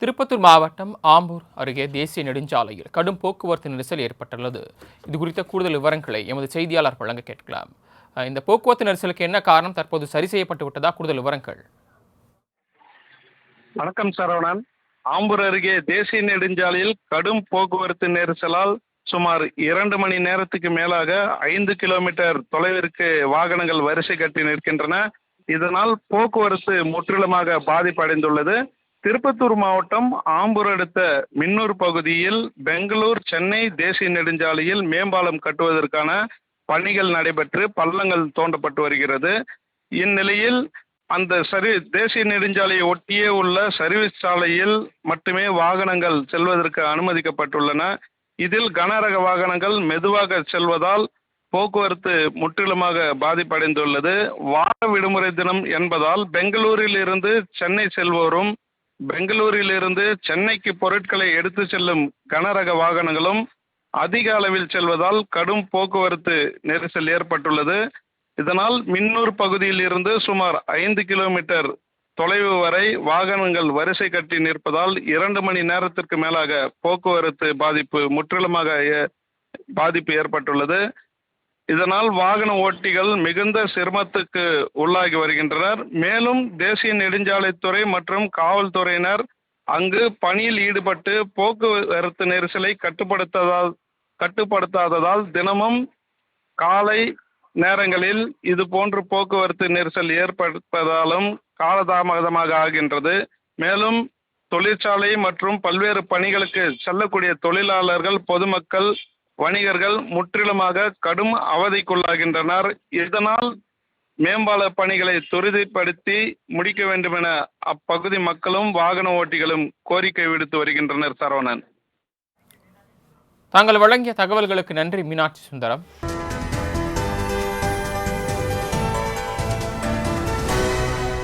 திருப்பத்தூர் மாவட்டம் ஆம்பூர் அருகே தேசிய நெடுஞ்சாலையில் கடும் போக்குவரத்து நெரிசல் ஏற்பட்டுள்ளது. இது குறித்த கூடுதல் விவரங்களை எமது செய்தியாளர் வழங்க கேட்கலாம். இந்த போக்குவரத்து நெரிசலுக்கு என்ன காரணம்? தற்போது சரி செய்யப்பட்டு விட்டதா? கூடுதல் விவரங்கள். வணக்கம் சரவணன். ஆம்பூர் அருகே தேசிய நெடுஞ்சாலையில் கடும் போக்குவரத்து நெரிசலால் சுமார் இரண்டு மணி நேரத்துக்கு மேலாக ஐந்து கிலோமீட்டர் தொலைவிற்கு வாகனங்கள் வரிசை கட்டி நிற்கின்றன. இதனால் போக்குவரத்து முற்றிலுமாக பாதிப்படைந்துள்ளது. திருப்பத்தூர் மாவட்டம் ஆம்பூர் அடுத்த மின்னூர் பகுதியில் பெங்களூர் சென்னை தேசிய நெடுஞ்சாலையில் மேம்பாலம் கட்டுவதற்கான பணிகள் நடைபெற்று பள்ளங்கள் தோண்டப்பட்டு வருகிறது. இந்நிலையில் அந்த சரி தேசிய நெடுஞ்சாலையை ஒட்டியே உள்ள சர்வீஸ் சாலையில் மட்டுமே வாகனங்கள் செல்வதற்கு அனுமதிக்கப்பட்டுள்ளன. இதில் கனரக வாகனங்கள் மெதுவாக செல்வதால் போக்குவரத்து முற்றிலுமாக பாதிப்படைந்துள்ளது. வார விடுமுறை தினம் என்பதால் பெங்களூரில் இருந்து சென்னை செல்வோரும் பெங்களூரிலிருந்து சென்னைக்கு பொருட்களை எடுத்து செல்லும் கனரக வாகனங்களும் அதிக அளவில் செல்வதால் கடும் போக்குவரத்து நெரிசல் ஏற்பட்டுள்ளது. இதனால் மின்னூர் பகுதியில் இருந்து சுமார் ஐந்து கிலோமீட்டர் தொலைவு வரை வாகனங்கள் வரிசை கட்டி நிற்பதால் இரண்டு மணி நேரத்திற்கு மேலாக போக்குவரத்து பாதிப்பு முற்றிலுமாக ஏ- பாதிப்பு ஏற்பட்டுள்ளது. இதனால் வாகன ஓட்டிகள் மிகுந்த சிரமத்துக்கு உள்ளாகி வருகின்றனர். மேலும் தேசிய நெடுஞ்சாலைத்துறை மற்றும் காவல்துறையினர் அங்கு பணியில் ஈடுபட்டு போக்குவரத்து நெரிசலை கட்டுப்படுத்ததால் கட்டுப்படுத்தாததால் தினமும் காலை நேரங்களில் இது போன்று போக்குவரத்து நெரிசல் ஏற்படுவதாலும் காலதாமதமாக ஆகின்றது. மேலும் தொழிற்சாலை மற்றும் பல்வேறு பணிகளுக்கு செல்லக்கூடிய தொழிலாளர்கள் பொதுமக்கள் வணிகர்கள் முற்றிலுமாக கடும் அவதிக்குள்ளாகின்றனர். இதனால் மேம்பால பணிகளை துரிதப்படுத்தி முடிக்க வேண்டும் என அப்பகுதி மக்களும் வாகன ஓட்டிகளும் கோரிக்கை விடுத்து வருகின்றனர் சரவணன். தாங்கள் வழங்கிய தகவல்களுக்கு நன்றி மீனாட்சி சுந்தரம்.